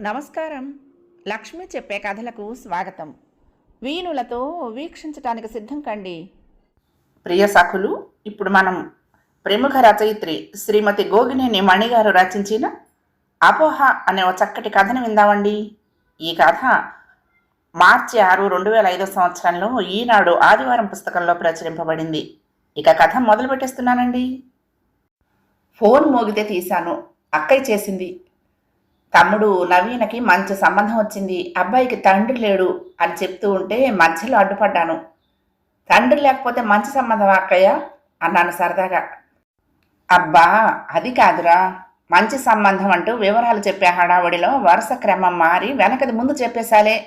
నమస్కారం. లక్ష్మి చెప్పే కథలకు స్వాగతం. వీణులతో వీక్షించటానికి సిద్ధం కండి. ప్రియ సఖులు ఇప్పుడు మనం ప్రముఖ రచయిత్రి శ్రీమతి గోగినేని మణిగారు రచించిన అపోహ అనే ఒక చక్కటి కథను విందామండి. ఈ కథ మార్చి ఆరు రెండు వేల ఐదో సంవత్సరంలో ఈనాడు ఆదివారం పుస్తకంలో ప్రచురింపబడింది. ఇక కథ మొదలు పెట్టేస్తున్నానండి ఫోన్ మోగితే తీశాను. అక్కయ్య చేసింది. తమ్ముడు నవీనకి మంచి సంబంధం వచ్చింది. అబ్బాయికి తండ్రి లేడు అని చెప్తూ ఉంటే మధ్యలో అడ్డుపడ్డాను. తండ్రి లేకపోతే మంచి సంబంధం అక్కయ్య? అన్నాను సరదాగా. అబ్బా అది కాదురా. మంచి సంబంధం అంటూ వివరాలు చెప్పే హడావుడిలో వరుస క్రమం మారి వెనకది ముందు చెప్పేశాలే.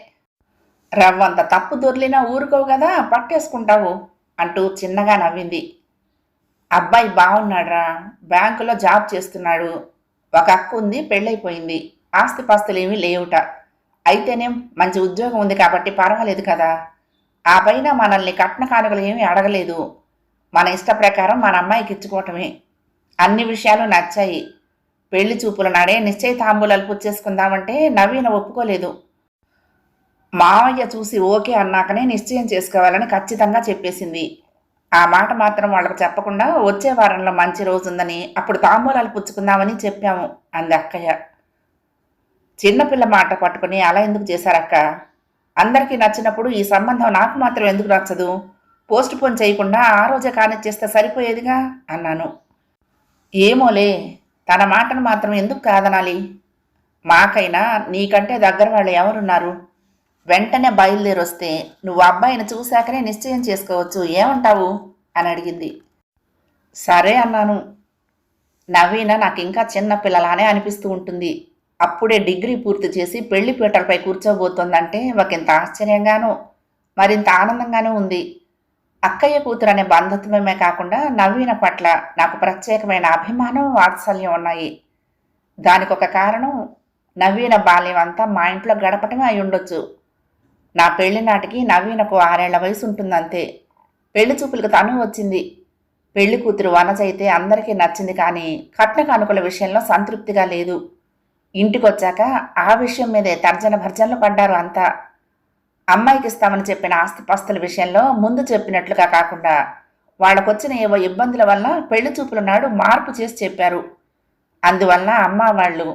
రవ్వంత తప్పు దొర్లినా ఊరుకోవు కదా పట్టేసుకుంటావు అంటూ చిన్నగా నవ్వింది. అబ్బాయి బాగున్నాడురా బ్యాంకులో జాబ్ చేస్తున్నాడు ఒక అక్క ఉంది పెళ్ళైపోయింది ఆస్తిపాస్తులు ఏమీ లేవుట. అయితేనేం మంచి ఉద్యోగం ఉంది కాబట్టి పర్వాలేదు కదా. ఆ పైన మనల్ని కట్న కానుకలు ఏమీ అడగలేదు. మన ఇష్ట ప్రకారం మన అమ్మాయికి ఇచ్చుకోవటమే. అన్ని విషయాలు నచ్చాయి. పెళ్ళి చూపుల నాడే నిశ్చయితాంబూలాలు పుచ్చేసుకుందామంటే నవీన ఒప్పుకోలేదు. మావయ్య చూసి ఓకే అన్నాకనే నిశ్చయం చేసుకోవాలని ఖచ్చితంగా చెప్పేసింది. ఆ మాట మాత్రం వాళ్ళకి చెప్పకుండా వచ్చే వారంలో మంచి రోజు ఉందని అప్పుడు తాంబూలాలు పుచ్చుకుందామని చెప్పాము అంది అక్కయ్య. చిన్నపిల్ల మాట పట్టుకుని అలా ఎందుకు చేశారక్క? అందరికీ నచ్చినప్పుడు ఈ సంబంధం నాకు మాత్రం ఎందుకు నచ్చదు? పోస్ట్ పోన్ చేయకుండా ఆ రోజే కానిచ్చేస్తే సరిపోయేదిగా? అన్నాను. ఏమోలే తన మాటను మాత్రం ఎందుకు కాదనాలి? మాకైనా నీకంటే దగ్గర వాళ్ళు ఎవరున్నారు? వెంటనే బయలుదేరి వస్తే నువ్వు అబ్బాయిని చూశాకనే నిశ్చయం చేసుకోవచ్చు. ఏమంటావు? అని అడిగింది. సరే అన్నాను. నవీన నాకు ఇంకా చిన్న పిల్లలానే అనిపిస్తూ ఉంటుంది. అప్పుడే డిగ్రీ పూర్తి చేసి పెళ్ళి పీటలపై కూర్చోబోతోందంటే ఒకంత ఆశ్చర్యంగానూ మరింత ఆనందంగానూ ఉంది. అక్కయ్య కూతురు అనే బంధుత్వమే కాకుండా నవీన పట్ల నాకు ప్రత్యేకమైన అభిమానం వాత్సల్యం ఉన్నాయి. దానికొక కారణం నవీన బాల్యం అంతా మా ఇంట్లో గడపటమే అయి ఉండొచ్చు నా పెళ్ళి నాటికి నవీనకు ఆరేళ్ళ వయసు ఉంటుందంతే పెళ్ళి చూపులకు తను వచ్చింది. పెళ్ళి కూతురు వనజైతే అందరికీ నచ్చింది కానీ కట్న కానుకల విషయంలో సంతృప్తిగా లేదు. ఇంటికొచ్చాక ఆ విషయం మీదే తర్జన భర్జనలు పడ్డారు అంతా. అమ్మాయికి ఇస్తామని చెప్పిన ఆస్తిపాస్తుల విషయంలో ముందు చెప్పినట్లుగా కాకుండా వాళ్ళకొచ్చిన ఏవో ఇబ్బందుల వల్ల పెళ్ళి చూపుల నాడు మార్పు చేసి చెప్పారు. అందువల్ల అమ్మ వాళ్ళు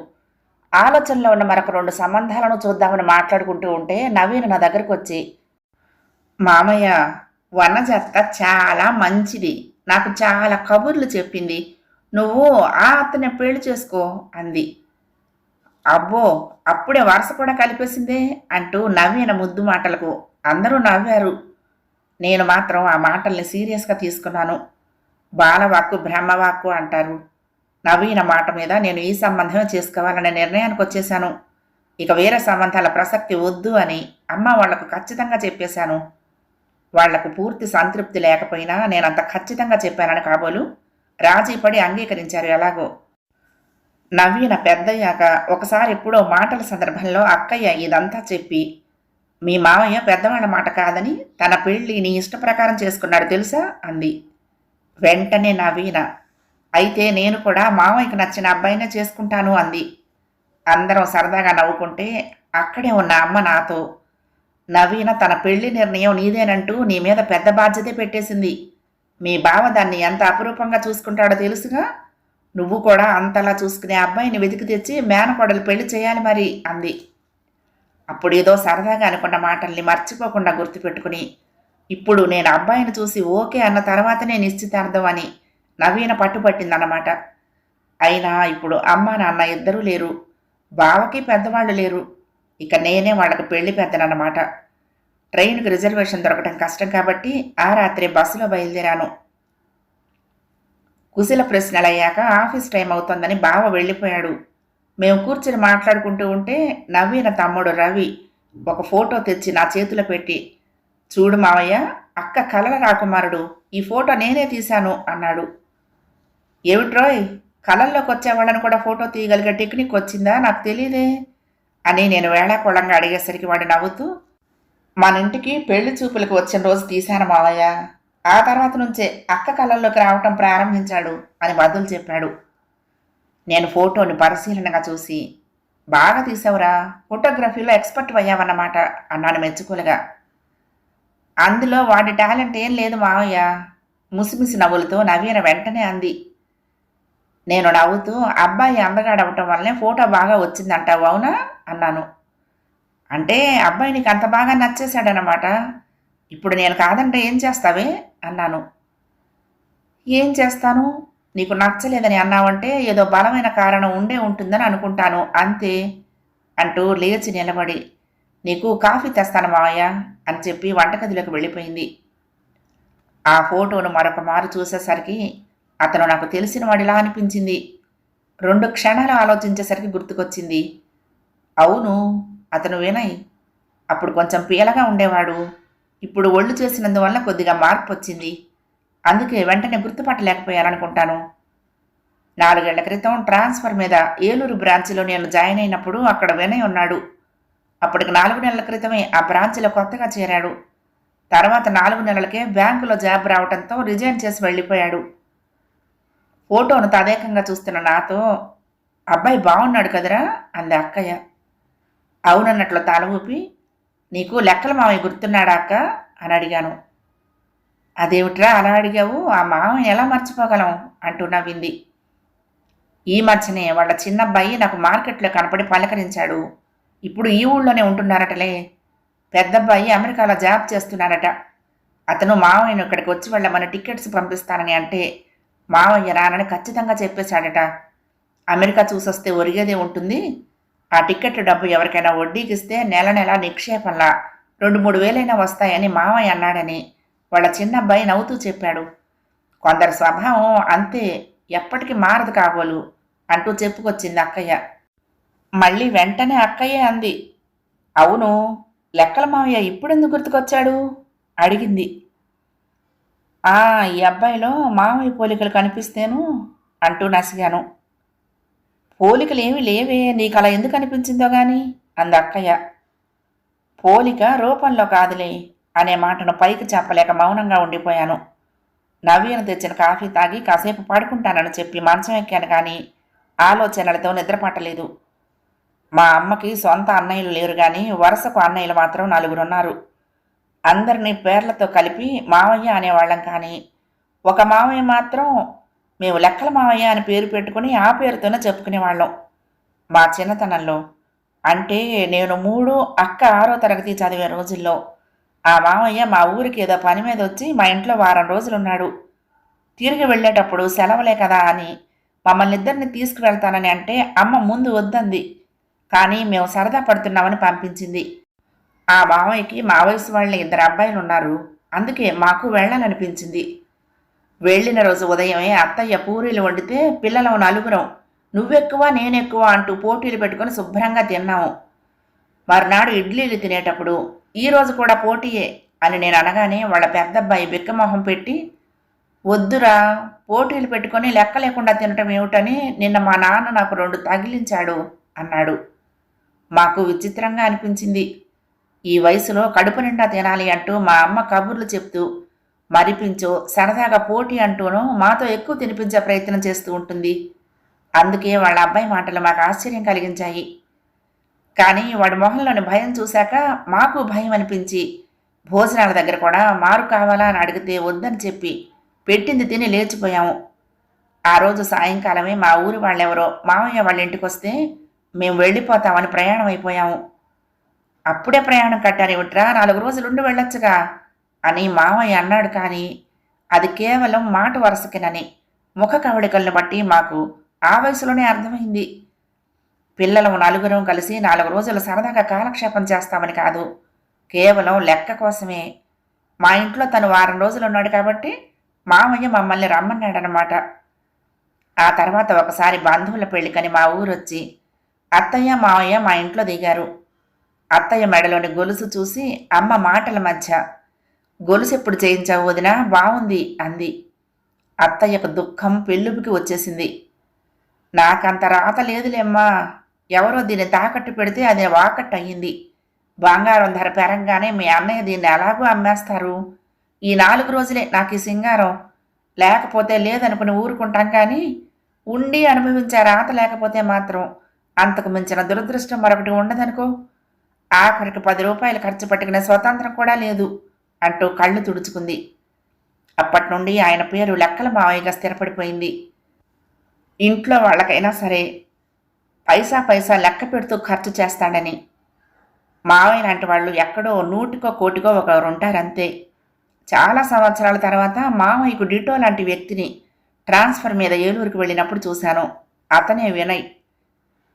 ఆలోచనలో ఉన్న మరొక రెండు సంబంధాలను చూద్దామని మాట్లాడుకుంటూ ఉంటే నవీన్ నా దగ్గరకు వచ్చి మామయ్య వనజత్త చాలా మంచిది. నాకు చాలా కబుర్లు చెప్పింది. నువ్వు ఆ అత్తనే పెళ్ళి చేసుకో అంది. అబ్బో అప్పుడే వరుస కూడా కలిపేసిందే అంటూ నవ్విన ముద్దు మాటలకు అందరూ నవ్వారు. నేను మాత్రం ఆ మాటల్ని సీరియస్గా తీసుకున్నాను. బాలవాక్కు బ్రహ్మవాక్కు అంటారు. నవీన మాట మీద నేను ఈ సంబంధమే చేసుకోవాలనే నిర్ణయానికి వచ్చేశాను. ఇక వేరే సంబంధాల ప్రసక్తి వద్దు అని అమ్మ వాళ్ళకు ఖచ్చితంగా చెప్పేశాను. వాళ్ళకు పూర్తి సంతృప్తి లేకపోయినా నేను అంత ఖచ్చితంగా చెప్పానని కాబోలు రాజీపడి అంగీకరించారు ఎలాగో. నవీన పెద్దయ్యాక ఒకసారి ఎప్పుడో మాటల సందర్భంలో అక్కయ్య ఇదంతా చెప్పి మీ మామయ్య పెద్దవాళ్ళ మాట కాదని తన పెళ్ళి నీ ఇష్టప్రకారం చేసుకున్నాడు తెలుసా? అంది. వెంటనే నవీన అయితే నేను కూడా మామయ్యకు నచ్చిన అబ్బాయినే చేసుకుంటాను అంది. అందరం సరదాగా నవ్వుకుంటే అక్కడే ఉన్న అమ్మ నాతో నవీన తన పెళ్ళి నిర్ణయం నీదేనంటూ నీ మీద పెద్ద బాధ్యతే పెట్టేసింది. మీ బావ దాన్ని ఎంత అపురూపంగా చూసుకుంటాడో తెలుసుగా? నువ్వు కూడా అంతలా చూసుకునే అబ్బాయిని వెతికి తెచ్చి మేనకోడలు పెళ్ళి చేయాలి మరి అంది. అప్పుడు ఏదో సరదాగా అనుకున్న మాటల్ని మర్చిపోకుండా గుర్తుపెట్టుకుని ఇప్పుడు నేను అబ్బాయిని చూసి ఓకే అన్న తర్వాతనే నిశ్చితార్థం అని నవీన పట్టుపట్టిందన్నమాట అయినా ఇప్పుడు అమ్మ నాన్న ఇద్దరూ లేరు. బావకి పెద్దవాళ్ళు లేరు. ఇక నేనే వాళ్ళకి పెళ్ళి పెద్దనన్నమాట. ట్రైన్కి రిజర్వేషన్ దొరకటం కష్టం కాబట్టి ఆ రాత్రి బస్సులో బయలుదేరాను. కుశల ప్రశ్నలు అయ్యాక ఆఫీస్ టైం అవుతోందని బావ వెళ్ళిపోయాడు. మేము కూర్చుని మాట్లాడుకుంటూ ఉంటే నవ్విన తమ్ముడు రవి ఒక ఫోటో తెచ్చి నా చేతిలో పెట్టి చూడు మావయ్య అక్క కలల రాకుమారుడు. ఈ ఫోటో నేనే తీశాను అన్నాడు. ఏమిట్రోయ్ కళల్లోకి వచ్చే వాళ్ళని కూడా ఫోటో తీయగలిగే టెక్నిక్ వచ్చిందా? నాకు తెలియదే అని నేను వేళాకోళంగా అడిగేసరికి వాడు నవ్వుతూ మన ఇంటికి పెళ్ళి చూపులకు వచ్చిన రోజు తీశాను మావయ్య. ఆ తర్వాత నుంచే అక్క కళల్లోకి రావటం ప్రారంభించాడు అని బదులు చెప్పాడు. నేను ఫోటోని పరిశీలనగా చూసి బాగా తీసావురా ఫోటోగ్రఫీలో ఎక్స్పర్ట్ అయ్యావన్నమాట అన్నాను మెచ్చుకోలుగా. అందులో వాడి టాలెంట్ ఏం లేదు మావయ్య. ముసిమిసి నవ్వులతో నవీన వెంటనే అంది నేను నవ్వుతూ అబ్బాయి అందగాడవటం వల్లనే ఫోటో బాగా వచ్చిందంటావు అవునా? అన్నాను. అంటే అబ్బాయి నీకు అంత బాగా నచ్చేశాడనమాట ఇప్పుడు నేను కాదంటే ఏం చేస్తావే? అన్నాను. ఏం చేస్తాను? నీకు నచ్చలేదని అన్నావంటే ఏదో బలమైన కారణం ఉండే ఉంటుందని అనుకుంటాను అంతే అంటూ లేచి నిలబడి నీకు కాఫీ తెస్తాను మావయ్య అని చెప్పి వంటగదిలోకి వెళ్ళిపోయింది. ఆ ఫోటోను మరొక మారు చూసేసరికి అతను నాకు తెలిసిన వాడిలా అనిపించింది. రెండు క్షణాలు ఆలోచించేసరికి గుర్తుకొచ్చింది. అవును అతను వినయ్. అప్పుడు కొంచెం పీలగా ఉండేవాడు. ఇప్పుడు ఒళ్ళు చేసినందువల్ల కొద్దిగా మార్పు వచ్చింది అందుకే వెంటనే గుర్తుపట్టలేకపోయాననుకుంటాను. నాలుగేళ్ళ క్రితం ట్రాన్స్ఫర్ మీద ఏలూరు బ్రాంచ్లో నేను జాయిన్ అయినప్పుడు అక్కడ వినయ్ ఉన్నాడు. అప్పటికి నాలుగు నెలల క్రితమే ఆ బ్రాంచ్లో కొత్తగా చేరాడు. తర్వాత నాలుగు నెలలకే బ్యాంకులో జాబ్ రావడంతో రిజైన్ చేసి వెళ్ళిపోయాడు. ఫోటోను తదేకంగా చూస్తున్న నాతో అబ్బాయి బాగున్నాడు కదరా? అంది అక్కయ్య. అవునన్నట్లు తల ఊపి నీకు లెక్కల మామయ్య గుర్తున్నాడా అక్క? అని అడిగాను. అదేమిట్రా అలా అడిగావు? ఆ మామయ్య ఎలా మర్చిపోగలం? అంటూ నవ్వింది. ఈ మధ్యనే వాళ్ళ చిన్నబ్బాయి నాకు మార్కెట్లో కనపడి పలకరించాడు. ఇప్పుడు ఈ ఊళ్ళోనే ఉంటున్నారటలే. పెద్దబ్బాయి అమెరికాలో జాబ్ చేస్తున్నాడట అతను మావయ్యను ఇక్కడికి వచ్చి వెళ్ళమని టికెట్స్ పంపిస్తానని అంటే మావయ్య రానని ఖచ్చితంగా చెప్పేశాడట. అమెరికా చూసొస్తే ఒరిగేదే ఉంటుంది. ఆ టికెట్ డబ్బు ఎవరికైనా వడ్డీకి ఇస్తే నెల నెల నిక్షేపంలా రెండు మూడు వేలైనా వస్తాయని మావయ్య అన్నాడని వాళ్ళ చిన్నబ్బాయి నవ్వుతూ చెప్పాడు. కొందరి స్వభావం అంతే ఎప్పటికీ మారదు కాబోలు అంటూ చెప్పుకొచ్చింది అక్కయ్య. మళ్ళీ వెంటనే అక్కయ్యే అంది. అవును లెక్కల మావయ్య ఇప్పుడెందుకు గుర్తుకొచ్చాడు? అడిగింది. ఆ ఈ అబ్బాయిలో మామయ్య పోలికలు కనిపిస్తేను అంటూ నసిగాను. పోలికలు ఏమి లేవే నీకు అలా ఎందుకు అనిపించిందో గాని అంది అక్కయ్య. పోలిక రూపంలో కాదులే అనే మాటను పైకి చెప్పలేక మౌనంగా ఉండిపోయాను. నవీన తెచ్చిన కాఫీ తాగి కాసేపు పడుకుంటానని చెప్పి మంచం ఎక్కాను కానీ ఆలోచనలతో నిద్రపట్టలేదు. మా అమ్మకి సొంత అన్నయ్యలు లేరు కానీ వరుసకు అన్నయ్యలు మాత్రం నలుగురున్నారు. అందరినీ పేర్లతో కలిపి మావయ్య అనేవాళ్ళం కానీ ఒక మావయ్య మాత్రం మేము లెక్కల మావయ్య అని పేరు పెట్టుకుని ఆ పేరుతోనే చెప్పుకునేవాళ్ళం. మా చిన్నతనంలో అంటే నేను మూడు అక్క ఆరో తరగతి చదివే రోజుల్లో ఆ మావయ్య మా ఊరికి ఏదో పని మీద వచ్చి మా ఇంట్లో వారం రోజులున్నాడు. తిరిగి వెళ్ళేటప్పుడు సెలవులే కదా అని మమ్మల్ని ఇద్దరిని తీసుకువెళ్తానని అంటే అమ్మ ముందు వద్దంది. కానీ మేము సరదా పడుతున్నామని పంపించింది. ఆ మావయ్యకి మా వయసు వాళ్ళ ఇద్దరు అబ్బాయిలు ఉన్నారు. అందుకే మాకు వెళ్ళాలనిపించింది. వెళ్ళిన రోజు ఉదయమే అత్తయ్య పూరీలు వండితే పిల్లలం నలుగురం. నువ్వెక్కువ నేనెక్కువ అంటూ పోటీలు పెట్టుకొని శుభ్రంగా తిన్నాము. మరునాడు ఇడ్లీలు తినేటప్పుడు ఈరోజు కూడా పోటీయే అని నేను అనగానే వాళ్ళ పెద్దబ్బాయి బిక్కమొహం పెట్టి వద్దురా పోటీలు పెట్టుకొని లెక్క లేకుండా తినటం ఏమిటని నిన్న మా నాన్న నాకు రెండు తగిలించాడు అన్నాడు. మాకు విచిత్రంగా అనిపించింది. ఈ వయసులో కడుపు నిండా తినాలి అంటూ మా అమ్మ కబుర్లు చెప్తూ మరిపించో సరదాగా పోటీ అంటూనో మాతో ఎక్కువ తినిపించే ప్రయత్నం చేస్తూ ఉంటుంది. అందుకే వాళ్ళ అబ్బాయి మాటలు మాకు ఆశ్చర్యం కలిగించాయి. కానీ వాడి మొహంలోని భయం చూశాక మాకు భయం అనిపించి భోజనాల దగ్గర కూడా మారు కావాలా అని అడిగితే వద్దని చెప్పి పెట్టింది తిని లేచిపోయాము. ఆ రోజు సాయంకాలమే మా ఊరి వాళ్ళెవరో మామయ్య వాళ్ళ ఇంటికి వస్తే మేము వెళ్ళిపోతామని ప్రయాణం అయిపోయాము. అప్పుడే ప్రయాణం కట్టారేమిట్రా నాలుగు రోజులు ఉండి వెళ్ళొచ్చుగా. అని మామయ్య అన్నాడు కానీ అది కేవలం మాట వరుసకినని. ముఖ కవళికలను బట్టి మాకు ఆ వయసులోనే అర్థమైంది. పిల్లలము నలుగురం కలిసి నాలుగు రోజులు సరదాగా కాలక్షేపం చేస్తామని కాదు. కేవలం లెక్క కోసమే. మా ఇంట్లో తను వారం రోజులు ఉన్నాడు కాబట్టి మామయ్య మమ్మల్ని రమ్మన్నాడనమాట ఆ తర్వాత ఒకసారి బంధువుల పెళ్ళికని మా ఊరొచ్చి అత్తయ్య మావయ్య మా ఇంట్లో దిగారు. అత్తయ్య మెడలోని గొలుసు చూసి అమ్మ మాటల మధ్య గొలుసు ఎప్పుడు చేయించావు వదినా? బాగుంది అంది. అత్తయ్యకు దుఃఖం పెళ్ళుపుకి వచ్చేసింది. నాకంత రాత లేదులేమ్మా ఎవరో దీన్ని తాకట్టు పెడితే అది వాకట్టు అయ్యింది. బంగారం ధర పెరంగానే మీ అన్నయ్య దీన్ని ఎలాగో అమ్మేస్తారు? ఈ నాలుగు రోజులే నాకు ఈ సింగారం. లేకపోతే లేదనుకుని ఊరుకుంటాం కానీ ఉండి అనుభవించే రాత లేకపోతే మాత్రం అంతకు మించిన దురదృష్టం మరొకటి ఉండదనుకో. ఆఖరికి పది రూపాయలు ఖర్చు పెట్టుకునే స్వతంత్రం కూడా లేదు అంటూ కళ్ళు తుడుచుకుంది. అప్పటి నుండి ఆయన పేరు లెక్కల మావయ్యగా స్థిరపడిపోయింది. ఇంట్లో వాళ్ళకైనా సరే పైసా పైసా లెక్క పెడుతూ ఖర్చు చేస్తాడని. మావయ్య లాంటి వాళ్ళు ఎక్కడో నూటికో కోటికో ఒకరు ఉంటారంతే. చాలా సంవత్సరాల తర్వాత మావయ్యకు డిటో లాంటి వ్యక్తిని ట్రాన్స్ఫర్ మీద ఏలూరుకి వెళ్ళినప్పుడు చూశాను. అతనే వినయ్.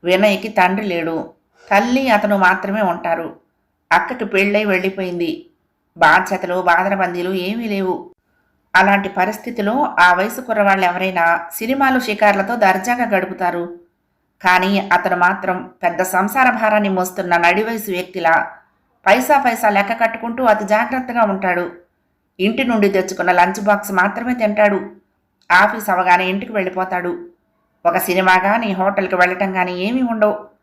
వినయ్కి తండ్రి లేడు. తల్లి అతను మాత్రమే ఉంటారు. అక్కకి పెళ్ళై వెళ్ళిపోయింది. బాధ్యతలు బాధరబందీలు ఏమీ లేవు. అలాంటి పరిస్థితిలో ఆ వయసు కుర్రవాళ్ళు ఎవరైనా సినిమాలు షికార్లతో దర్జాగా గడుపుతారు. కానీ అతను మాత్రం పెద్ద సంసార భారాన్ని మోస్తున్న నడివయసు వ్యక్తిలా పైసా పైసా లెక్క కట్టుకుంటూ అతి జాగ్రత్తగా ఉంటాడు. ఇంటి నుండి తెచ్చుకున్న లంచ్ బాక్స్ మాత్రమే తింటాడు. ఆఫీస్ అవగానే ఇంటికి వెళ్ళిపోతాడు. ఒక సినిమా కానీ హోటల్కి వెళ్ళటం కానీ ఏమీ ఉండవు.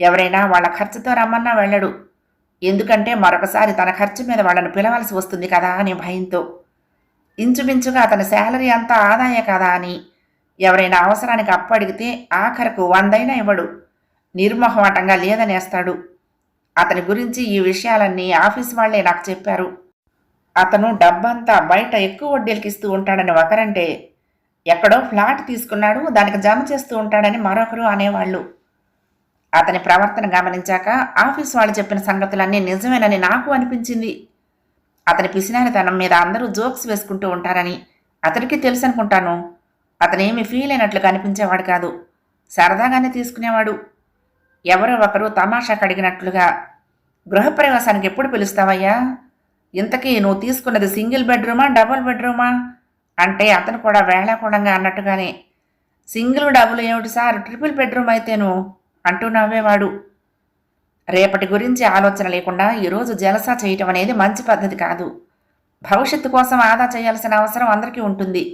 ఎవరైనా వాళ్ళ ఖర్చుతో రమ్మన్నా వెళ్ళడు. ఎందుకంటే మరొకసారి తన ఖర్చు మీద వాళ్ళని పిలవాల్సి వస్తుంది కదా అనే భయంతో. ఇంచుమించుగా అతని శాలరీ అంతా ఆదాయ కదా అని ఎవరైనా అవసరానికి అప్పడిగితే ఆఖరకు వందైనా ఇవ్వడు. నిర్మోహమాటంగా లేదనేస్తాడు. అతని గురించి ఈ విషయాలన్నీ ఆఫీస్ వాళ్ళే నాకు చెప్పారు. అతను డబ్బంతా బయట ఎక్కువ వడ్డీలకి ఇస్తూ ఉంటాడని ఒకరంటే ఎక్కడో ఫ్లాట్ తీసుకున్నాడు దానికి జమ చేస్తూ ఉంటాడని మరొకరు అనేవాళ్ళు. అతని ప్రవర్తన గమనించాక ఆఫీస్ వాళ్ళు చెప్పిన సంగతులన్నీ నిజమేనని నాకు అనిపించింది. అతని పిసినారితనం మీద అందరూ జోక్స్ వేసుకుంటూ ఉంటారని అతనికి తెలుసు అనుకుంటాను అతనేమి ఫీల్ అయినట్లు కనిపించేవాడు కాదు. సరదాగానే తీసుకునేవాడు. ఎవరో ఒకరు తమాషాకు అడిగినట్లుగా గృహప్రవేశానికి ఎప్పుడు పిలుస్తావయ్యా? ఇంతకీ నువ్వు తీసుకున్నది సింగిల్ బెడ్రూమా డబుల్ బెడ్రూమా? అంటే అతను కూడా వేళాకూడంగా అన్నట్టుగానే సింగిల్ డబుల్ ఏమిటి సార్? ట్రిపుల్ బెడ్రూమ్ అయితేను అంటూ నవ్వేవాడు. రేపటి గురించి ఆలోచన లేకుండా ఈరోజు జలసా చేయటం అనేది మంచి పద్ధతి కాదు. భవిష్యత్తు కోసం ఆదా చేయాల్సిన అవసరం అందరికీ ఉంటుంది.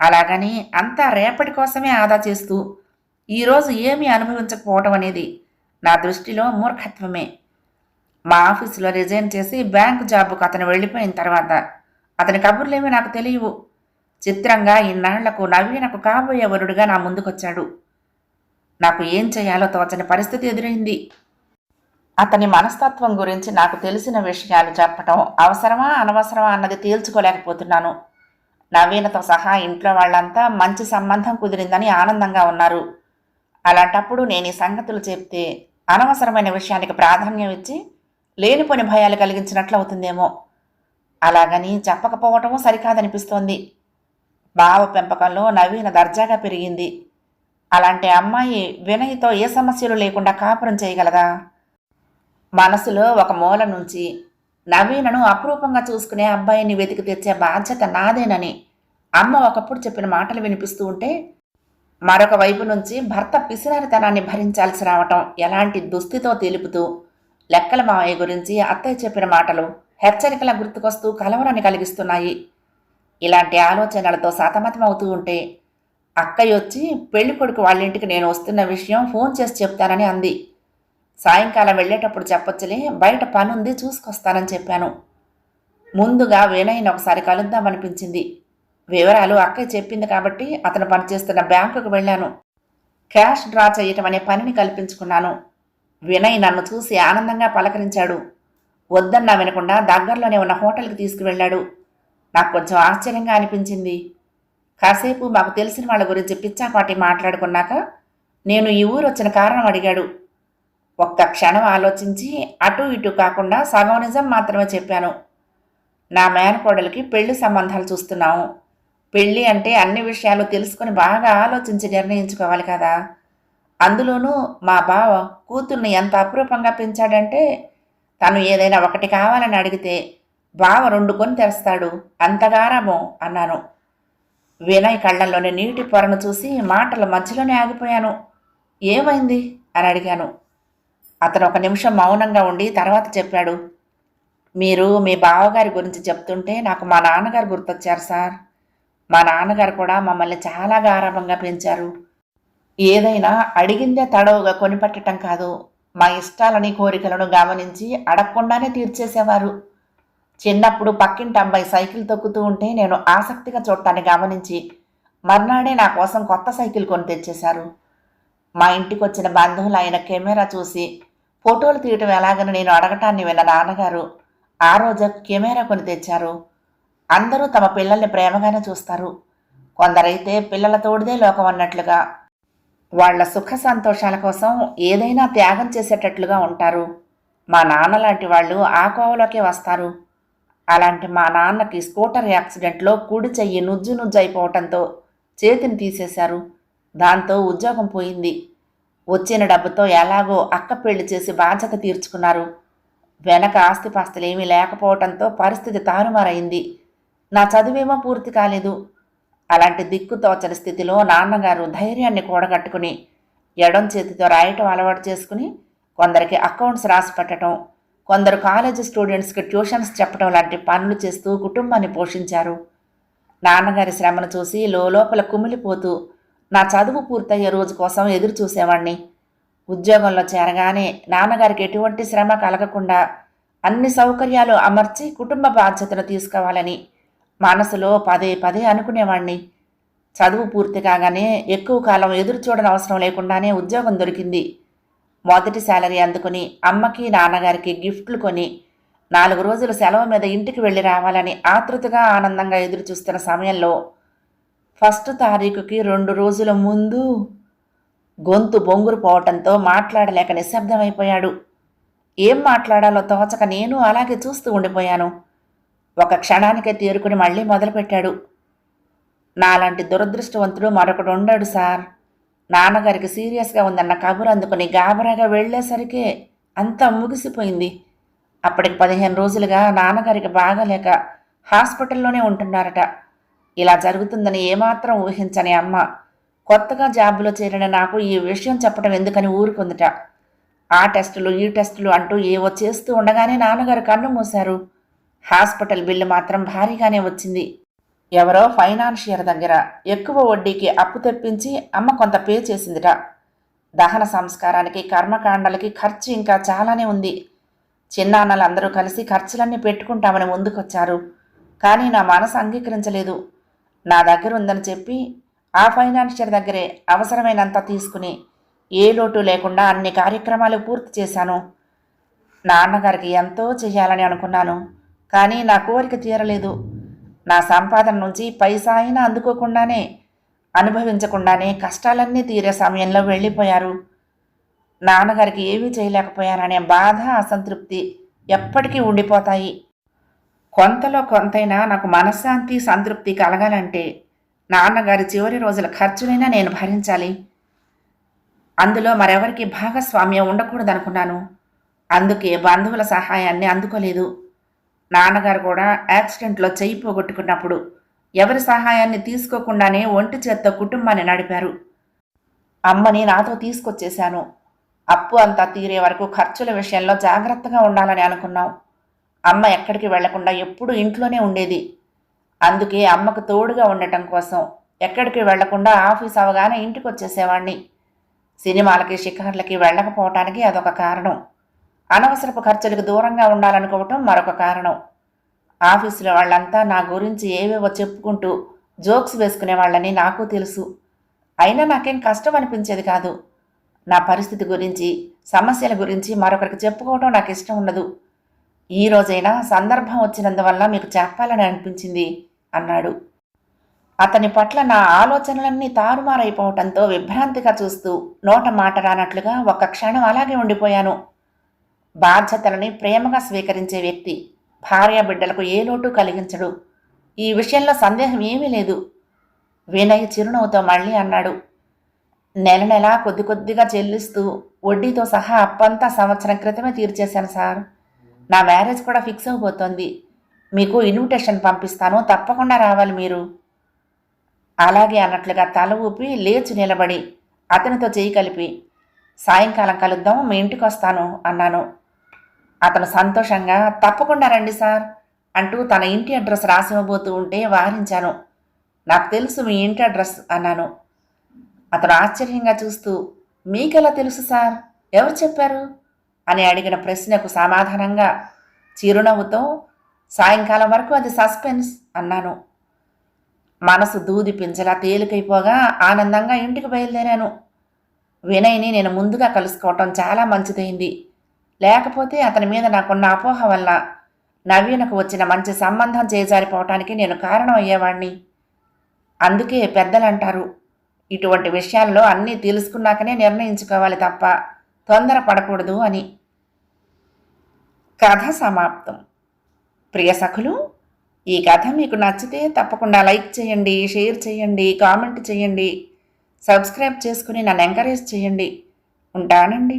అలాగని అంతా రేపటి కోసమే ఆదా చేస్తూ ఈరోజు ఏమీ అనుభవించకపోవటం అనేది నా దృష్టిలో మూర్ఖత్వమే. మా ఆఫీసులో రిజైన్ చేసి బ్యాంకు జాబుకు అతను వెళ్ళిపోయిన తర్వాత అతని కబుర్లేమీ నాకు తెలియవు. చిత్రంగా ఇన్నాళ్ళకు నవీనకు కాబోయే వరుడుగా నా ముందుకొచ్చాడు. నాకు ఏం చేయాలో తోచని పరిస్థితి ఎదురైంది. అతని మనస్తత్వం గురించి నాకు తెలిసిన విషయాలు చెప్పటం అవసరమా అనవసరమా అన్నది తేల్చుకోలేకపోతున్నాను. నవీనతో సహా ఇంట్లో వాళ్ళంతా మంచి సంబంధం కుదిరిందని ఆనందంగా ఉన్నారు. అలాంటప్పుడు నేను ఈ సంగతులు చెప్తే అనవసరమైన విషయానికి ప్రాధాన్యం ఇచ్చి లేనిపోని భయాలు కలిగించినట్లు అవుతుందేమో. అలాగని చెప్పకపోవటము సరికాదనిపిస్తోంది. బావ పెంపకంలో నవీన దర్జాగా పెరిగింది. అలాంటి అమ్మాయి వినయ్తో ఏ సమస్యలు లేకుండా కాపురం చేయగలదా? మనసులో ఒక మూల నుంచి నవీనను అపురూపంగా చూసుకునే అబ్బాయిని వెతికి తెచ్చే బాధ్యత నాదేనని అమ్మ ఒకప్పుడు చెప్పిన మాటలు వినిపిస్తూ ఉంటే మరొక వైపు నుంచి భర్త పిసినారితనాన్ని భరించాల్సి రావటం ఎలాంటి దుస్థితో తెలుపుతూ లెక్కల మావయ్య గురించి అత్తయ్య చెప్పిన మాటలు హెచ్చరికల గుర్తుకొస్తూ కలవరాన్ని కలిగిస్తున్నాయి. ఇలాంటి ఆలోచనలతో సతమతమవుతూ ఉంటే అక్కయ్య వచ్చి పెళ్ళి కొడుకు వాళ్ళ ఇంటికి నేను వస్తున్న విషయం ఫోన్ చేసి చెప్తానని అంది. సాయంకాలం వెళ్ళేటప్పుడు చెప్పొచ్చులే బయట పనుంది చూసుకొస్తానని చెప్పాను. ముందుగా వినయ్ని ఒకసారి కలుద్దామనిపించింది. వివరాలు అక్కయ్య చెప్పింది కాబట్టి అతను పనిచేస్తున్న బ్యాంకుకు వెళ్ళాను. క్యాష్ డ్రా చేయటం అనే పనిని కల్పించుకున్నాను. వినయ్ నన్ను చూసి ఆనందంగా పలకరించాడు. వద్దన్నా వినకుండా దగ్గరలోనే ఉన్న హోటల్కి తీసుకువెళ్ళాడు. నాకు కొంచెం ఆశ్చర్యంగా అనిపించింది. కాసేపు మాకు తెలిసిన వాళ్ళ గురించి పిచ్చాపాటి మాట్లాడుకున్నాక నేను ఈ ఊరు వచ్చిన కారణం అడిగాడు. ఒక్క క్షణం ఆలోచించి అటు ఇటు కాకుండా సగం నిజం మాత్రమే చెప్పాను. నా మేనకోడలికి పెళ్ళి సంబంధాలు చూస్తున్నాము. పెళ్ళి అంటే అన్ని విషయాలు తెలుసుకొని బాగా ఆలోచించి నిర్ణయించుకోవాలి కదా. అందులోనూ మా బావ కూతుర్ని ఎంత అపురూపంగా పెంచాడంటే తను ఏదైనా ఒకటి కావాలని అడిగితే బావ రెండు కొని తెరుస్తాడు. అంతగారామో అన్నాను. వినయ్ కళ్ళల్లోని నీటి పొరను చూసి మాటల మధ్యలోనే ఆగిపోయాను. ఏమైంది? అని అడిగాను. అతను ఒక నిమిషం మౌనంగా ఉండి తర్వాత చెప్పాడు. మీరు మీ బావగారి గురించి చెప్తుంటే నాకు మా నాన్నగారు గుర్తొచ్చారు సార్. మా నాన్నగారు కూడా మమ్మల్ని చాలా గారాభంగా పెంచారు. ఏదైనా అడిగిందే తడవుగా కొనిపెట్టడం కాదు. మా ఇష్టాలని కోరికలను గమనించి అడగకుండానే తీర్చేసేవారు. చిన్నప్పుడు పక్కింటి అబ్బాయి సైకిల్ తొక్కుతూ ఉంటే నేను ఆసక్తిగా చూడటాన్ని గమనించి మర్నాడే నా కోసం కొత్త సైకిల్ కొని తెచ్చేశారు. మా ఇంటికి వచ్చిన బంధువులు ఆయన కెమెరా చూసి ఫోటోలు తీయటం ఎలాగని నేను అడగటాన్ని విన్న నాన్నగారు ఆ రోజు కెమెరా కొని తెచ్చారు. అందరూ తమ పిల్లల్ని ప్రేమగానే చూస్తారు. కొందరైతే పిల్లల తోడిదే లోకం అన్నట్లుగా వాళ్ళ సుఖ సంతోషాల కోసం ఏదైనా త్యాగం చేసేటట్లుగా ఉంటారు. మా నాన్న లాంటి వాళ్ళు ఆ కోవలోకే వస్తారు. అలాంటి మా నాన్నకి స్కూటర్ యాక్సిడెంట్లో కుడి చెయ్యి నుజ్జు నుజ్జు అయిపోవటంతో చేతిని తీసేశారు. దాంతో ఉద్యోగం పోయింది. వచ్చిన డబ్బుతో ఎలాగో అక్క పెళ్ళి చేసి బాధ్యత తీర్చుకున్నారు. వెనక ఆస్తిపాస్తులు ఏమీ లేకపోవటంతో పరిస్థితి తారుమారైంది నా చదువేమో పూర్తి కాలేదు. అలాంటి దిక్కుతోచని స్థితిలో నాన్నగారు ధైర్యాన్ని కూడగట్టుకుని ఎడం చేతితో రాయటం అలవాటు చేసుకుని కొందరికి అకౌంట్స్ రాసి పెట్టడం కొందరు కాలేజీ స్టూడెంట్స్కి ట్యూషన్స్ చెప్పడం లాంటి పనులు చేస్తూ కుటుంబాన్ని పోషించారు. నాన్నగారి శ్రమను చూసి లోపల కుమిలిపోతూ నా చదువు పూర్తయ్యే రోజు కోసం ఎదురు చూసేవాణ్ణి. ఉద్యోగంలో చేరగానే నాన్నగారికి ఎటువంటి శ్రమ కలగకుండా అన్ని సౌకర్యాలు అమర్చి కుటుంబ బాధ్యతను తీసుకోవాలని మనసులో పదే పదే అనుకునేవాణ్ణి. చదువు పూర్తి కాగానే ఎక్కువ కాలం ఎదురు చూడని అవసరం లేకుండానే ఉద్యోగం దొరికింది. మొదటి శాలరీ అందుకుని అమ్మకి నాన్నగారికి గిఫ్ట్లు కొని నాలుగు రోజులు సెలవు మీద ఇంటికి వెళ్ళి రావాలని ఆతృతగా ఆనందంగా ఎదురుచూస్తున్న సమయంలో ఫస్ట్ తారీఖుకి రెండు రోజుల ముందు గొంతు బొంగురు పోవటంతో మాట్లాడలేక నిశ్శబ్దమైపోయాడు. ఏం మాట్లాడాలో తోచక నేను అలాగే చూస్తూ ఉండిపోయాను. ఒక క్షణానికే తేరుకుని మళ్ళీ మొదలుపెట్టాడు. నాలాంటి దురదృష్టవంతుడు మరొకడు ఉండాడు సార్. నాన్నగారికి సీరియస్గా ఉందన్న కబురు అందుకుని గాబరాగా వెళ్ళేసరికే అంతా ముగిసిపోయింది. అప్పటికి పదిహేను రోజులుగా నాన్నగారికి బాగాలేక హాస్పిటల్లోనే ఉంటున్నారట. ఇలా జరుగుతుందని ఏమాత్రం ఊహించని అమ్మ కొత్తగా జాబ్లో చేరిన నాకు ఈ విషయం చెప్పడం ఎందుకని ఊరుకుందట. ఆ టెస్టులు ఈ టెస్టులు అంటూ ఏవో చేస్తూ ఉండగానే నాన్నగారు కన్ను మూశారు. హాస్పిటల్ బిల్లు మాత్రం భారీగానే వచ్చింది. ఎవరో ఫైనాన్షియర్ దగ్గర ఎక్కువ వడ్డీకి అప్పు తెప్పించి అమ్మ కొంత పే చేసిందిట. దహన సంస్కారానికి కర్మకాండలకి ఖర్చు ఇంకా చాలానే ఉంది. చిన్నాన్నలందరూ కలిసి ఖర్చులన్నీ పెట్టుకుంటామని ముందుకొచ్చారు. కానీ నా మనసు అంగీకరించలేదు. నా దగ్గర ఉందని చెప్పి ఆ ఫైనాన్షియర్ దగ్గరే అవసరమైనంత తీసుకుని ఏ లోటు లేకుండా అన్ని కార్యక్రమాలు పూర్తి చేశాను. నాన్నగారికి ఎంతో చేయాలని అనుకున్నాను కానీ నా కోరిక తీరలేదు. నా సంపాదన నుంచి పైసా అయినా అందుకోకుండానే అనుభవించకుండానే కష్టాలన్నీ తీరే సమయంలో వెళ్ళిపోయారు. నాన్నగారికి ఏమీ చేయలేకపోయాననే బాధ అసంతృప్తి ఎప్పటికీ ఉండిపోతాయి. కొంతలో కొంతైనా నాకు మనశ్శాంతి సంతృప్తి కలగాలంటే నాన్నగారి చివరి రోజుల ఖర్చునైనా నేను భరించాలి. అందులో మరెవరికి భాగస్వామ్యం ఉండకూడదనుకున్నాను. అందుకే బంధువుల సహాయాన్ని అందుకోలేదు. నాన్నగారు కూడా యాక్సిడెంట్లో చెయ్యి పోగొట్టుకున్నప్పుడు ఎవరి సహాయాన్ని తీసుకోకుండానే ఒంటి చేత్తో కుటుంబాన్ని నడిపారు. అమ్మని నాతో తీసుకొచ్చేశాను. అప్పు అంతా తీరే వరకు ఖర్చుల విషయంలో జాగ్రత్తగా ఉండాలని అనుకున్నాం. అమ్మ ఎక్కడికి వెళ్ళకుండా ఎప్పుడూ ఇంట్లోనే ఉండేది. అందుకే అమ్మకు తోడుగా ఉండటం కోసం ఎక్కడికి వెళ్ళకుండా ఆఫీస్ అవగానే ఇంటికి వచ్చేసేవాణ్ణి సినిమాలకి షికార్లకి వెళ్ళకపోవటానికి అదొక కారణం. అనవసరపు ఖర్చులకు దూరంగా ఉండాలనుకోవటం మరొక కారణం. ఆఫీసులో వాళ్ళంతా నా గురించి ఏవేవో చెప్పుకుంటూ జోక్స్ వేసుకునే వాళ్ళని నాకు తెలుసు. అయినా నాకేం కష్టం అనిపించేది కాదు. నా పరిస్థితి గురించి సమస్యల గురించి మరొకరికి చెప్పుకోవడం నాకు ఇష్టం ఉండదు. ఈ రోజైనా సందర్భం వచ్చినందువల్ల మీకు చెప్పాలని అనిపించింది అన్నాడు. అతని పట్ల నా ఆలోచనలన్నీ తారుమారైపోవటంతో విభ్రాంతిగా చూస్తూ నోట మాట రానట్లుగా ఒక్క క్షణం అలాగే ఉండిపోయాను. బాధ్యతలని ప్రేమగా స్వీకరించే వ్యక్తి భార్య బిడ్డలకు ఏ లోటు కలిగించడు. ఈ విషయంలో సందేహం ఏమీ లేదు. వినయ్ చిరునవ్వుతో మళ్ళీ అన్నాడు నెల నెలా కొద్ది కొద్దిగా చెల్లిస్తూ వడ్డీతో సహా అప్పంతా సంవత్సరం క్రితమే తీర్చేశాను సార్. నా మ్యారేజ్ కూడా ఫిక్స్ అయిపోతుంది మీకు ఇన్విటేషన్ పంపిస్తాను. తప్పకుండా రావాలి మీరు. అలాగే అన్నట్లుగా తల ఊపి లేచి నిలబడి అతనితో చేయి కలిపి సాయంకాలం కలుద్దాం మీ ఇంటికి వస్తాను అన్నాను. అతను సంతోషంగా తప్పకుండా రండి సార్ అంటూ తన ఇంటి అడ్రస్ రాసివ్వబోతూ ఉంటే వారించాను. నాకు తెలుసు మీ ఇంటి అడ్రస్ అన్నాను. అతను ఆశ్చర్యంగా చూస్తూ మీకెలా తెలుసు సార్? ఎవరు చెప్పారు? అని అడిగిన ప్రశ్నకు సమాధానంగా చిరునవ్వుతో సాయంకాలం వరకు అది సస్పెన్స్ అన్నాను. మనసు దూది పింజలా తేలికైపోగా ఆనందంగా ఇంటికి బయలుదేరాను. వినయ్ని నేను ముందుగా కలుసుకోవటం చాలా మంచిదైంది. లేకపోతే అతని మీద నాకున్న అపోహ వల్ల నవీనకు వచ్చిన మంచి సంబంధం చేజారిపోవటానికి నేను కారణం అయ్యేవాణ్ణి. అందుకే పెద్దలు అంటారు ఇటువంటి విషయాల్లో అన్నీ తెలుసుకున్నాకనే నిర్ణయించుకోవాలి తప్ప తొందర పడకూడదు అని. కథ సమాప్తం. ప్రియ సఖులు ఈ కథ మీకు నచ్చితే తప్పకుండా లైక్ చేయండి షేర్ చేయండి కామెంట్ చేయండి సబ్స్క్రైబ్ చేసుకుని నన్ను ఎంకరేజ్ చేయండి. ఉంటానండి.